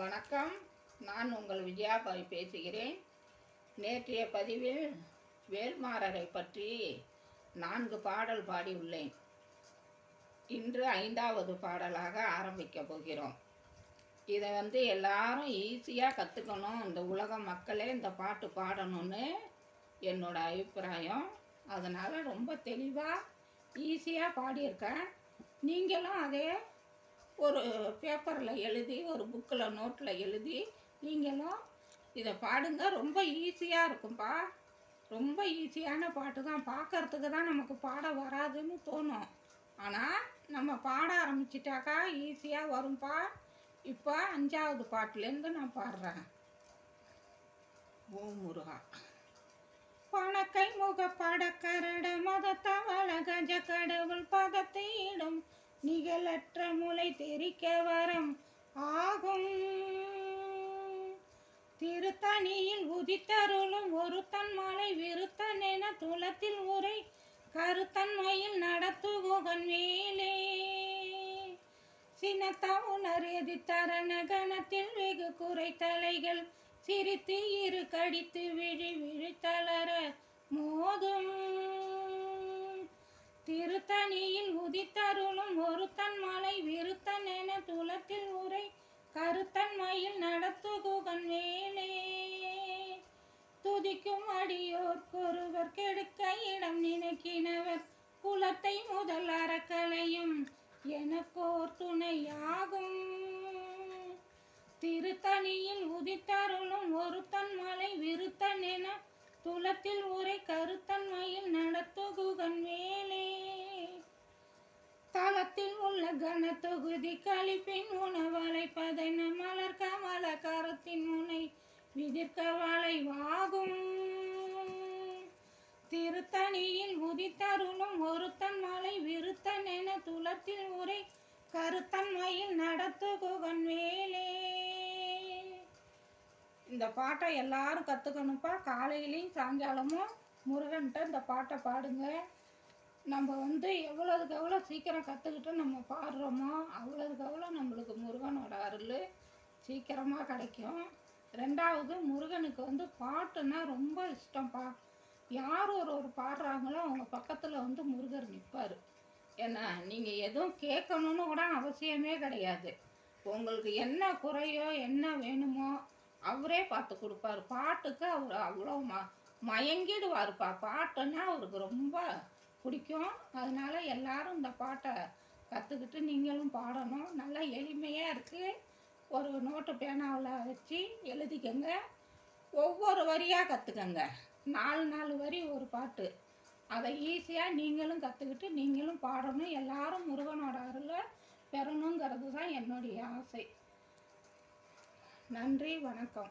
வணக்கம். நான் உங்கள் விஜயாபாய் பேசுகிறேன். நேற்றைய பதிவில் வேல்மாறரை பற்றி நான்கு பாடல் பாடியுள்ளேன். இன்று ஐந்தாவது பாடலாக ஆரம்பிக்க போகிறோம். இதை வந்து எல்லாரும் ஈஸியாக கற்றுக்கணும் இந்த உலக மக்களே இந்த பாட்டு பாடணும்னு என்னோட அபிப்பிராயம். அதனால் ரொம்ப தெளிவாக ஈஸியாக பாடியிருக்கேன். நீங்களும் அதே ஒரு பேப்பரில் எழுதி ஒரு புக்கில் நோட்டில் எழுதி நீங்களும் இதை பாடுங்க. ரொம்ப ஈஸியாக இருக்கும்பா. ரொம்ப ஈஸியான பாட்டு தான். பார்க்கறதுக்கு தான் நமக்கு பாட வராதுன்னு தோணும். ஆனால் நம்ம பாட ஆரம்பிச்சிட்டாக்கா ஈஸியாக வரும்பா. இப்போ அஞ்சாவது பாட்டுலேருந்து நான் பாடுறேன். ஓ முருகா. பணக்கை முக படக்கரட மத தவள கஜ கடவுள் பதத்தையிடும் நிகழற்ற முளை தெரிக்க வரம் ஆகும். திருத்தணியில் உதித்தருளும் ஒருத்தன் மலை விருத்தன் என துளத்தில் உரை கருத்தன்மையில் நடத்துகுகன் மேலே. சினத்தவுணர் எதிர்த்தரண கணத்தில் வெகு குறை தலைகள் சிரித்து இரு கடித்து விழி விழித்தளர மோதும். திருத்தணியில் உதித்தருளும் ஒருவருக்கொருவர் கெடுக்க இடம் நினைக்கினவர். குலத்தை முதல் அறக்கலையும் எனக்கோர் துணையாகும். திருத்தணியில் உதித்தருளும் ஒருத்தன் மலை விருத்தன் என துளத்தில் உரை கருத்தன்மையில் நடத்துகுகன் வேலே தளத்தில் உள்ள கன தொகுதி கழிப்பின் உணவலை பதன மலர் கமல கரத்தின் முனை விதிர்க்க வளைவாகும். துளத்தில் உரை கருத்தன்மையில் நடத்துகுகன் வேலே இந்த பாட்டை எல்லாரும் கற்றுக்கணும்ப்பா காலையிலையும் சாயங்காலமும் முருகன்கிட்ட இந்த பாட்டை பாடுங்க. நம்ம வந்து எவ்வளோதுக்கு எவ்வளோ சீக்கிரம் கற்றுக்கிட்டு நம்ம பாடுறோமோ அவ்வளோதுக்கு எவ்வளோ நம்மளுக்கு முருகனோட அருள் சீக்கிரமாக கிடைக்கும். ரெண்டாவது முருகனுக்கு வந்து பாட்டுன்னா ரொம்ப இஷ்டம்ப்பா. யார் ஒரு ஒரு பாடுறாங்களோ அவங்க பக்கத்தில் வந்து முருகர் நிற்பார் ஏன்னா நீங்கள் எதுவும் கேட்கணுன்னு கூட அவசியமே கிடையாது. உங்களுக்கு என்ன குறையோ என்ன வேணுமோ அவரே பார்த்து கொடுப்பாரு. பாட்டுக்கு அவர் அவ்வளோ ம மயங்கிடுவார்ப்பா பாட்டுன்னா அவருக்கு ரொம்ப பிடிக்கும். அதனால் எல்லாரும் இந்த பாட்டை கற்றுக்கிட்டு நீங்களும் பாடணும். நல்லா எளிமையாக இருக்குது ஒரு நோட்டு பேனாவில் வச்சு எழுதிக்கங்க. ஒவ்வொரு வரியாக கற்றுக்கங்க நாலு நாலு வரி ஒரு பாட்டு. அதை ஈஸியாக நீங்களும் கற்றுக்கிட்டு நீங்களும் பாடணும். எல்லாரும் முருகனோட அருளை பெறணுங்கிறது தான் என்னுடைய ஆசை. நன்றி வணக்கம்.